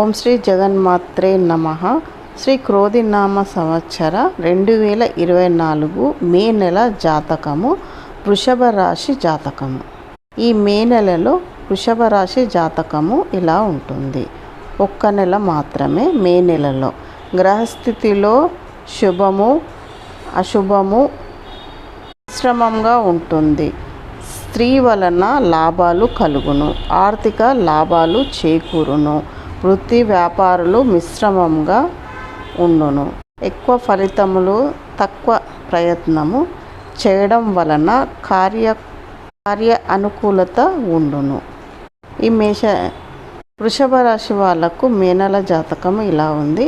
ఓం శ్రీ జగన్మాత్రే నమ. శ్రీ క్రోధినామ సంవత్సర రెండు వేల ఇరవై నాలుగు మే నెల జాతకము వృషభ రాశి జాతకము. ఈ మే నెలలో వృషభ రాశి జాతకము ఇలా ఉంటుంది. ఒక్క నెల మాత్రమే మే నెలలో. గ్రహస్థితిలో శుభము అశుభము మిశ్రమంగా ఉంటుంది. స్త్రీ వలన లాభాలు కలుగును ఆర్థిక లాభాలు చేకూరును. వృత్తి వ్యాపారులు మిశ్రమంగా ఉండును. ఎక్కువ ఫలితములు తక్కువ ప్రయత్నము చేయడం వలన కార్య కార్య అనుకూలత ఉండును. ఈ మేష వృషభ రాశి వాళ్ళకు మేనల జాతకం ఇలా ఉంది.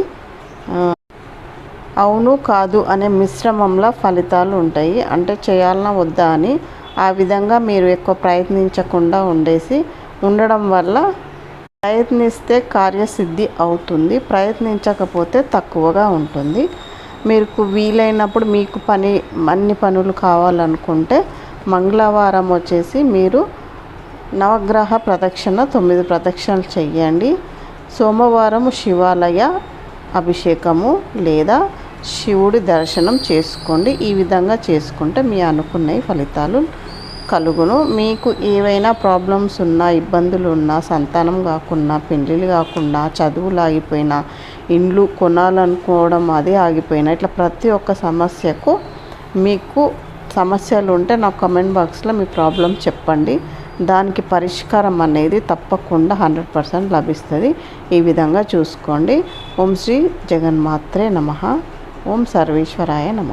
అవును కాదు అనే మిశ్రమంలో ఫలితాలు ఉంటాయి. అంటే చేయాలన్నా వద్దా అని ఆ విధంగా మీరు ఎక్కువ ప్రయత్నించకుండా ఉండేసి ఉండడం వల్ల ప్రయత్నిస్తే కార్యసిద్ధి అవుతుంది ప్రయత్నించకపోతే తక్కువగా ఉంటుంది. మీకు వీలైనప్పుడు మీకు పని అన్ని పనులు కావాలనుకుంటే మంగళవారం వచ్చేసి మీరు నవగ్రహ ప్రదక్షిణ తొమ్మిది ప్రదక్షిణలు చెయ్యండి. సోమవారం శివాలయ అభిషేకము లేదా శివుడి దర్శనం చేసుకోండి. ఈ విధంగా చేసుకుంటే మీ అనుకున్న ఫలితాలు కలుగును. మీకు ఏవైనా ప్రాబ్లమ్స్ ఉన్నా ఇబ్బందులు ఉన్నా సంతానం కాకుండా పెళ్ళిళ్ళు కాకుండా చదువులు ఆగిపోయినా ఇండ్లు కొనాలనుకోవడం అది ఆగిపోయినా ఇట్లా ప్రతి ఒక్క సమస్యకు మీకు సమస్యలు ఉంటే నా కమెంట్ బాక్స్లో మీ ప్రాబ్లం చెప్పండి. దానికి పరిష్కారం అనేది తప్పకుండా హండ్రెడ్ పర్సెంట్ లభిస్తుంది. ఈ విధంగా చూసుకోండి. ఓం శ్రీ జగన్మాత్రే నమ. ఓం సర్వేశ్వరాయ నమ.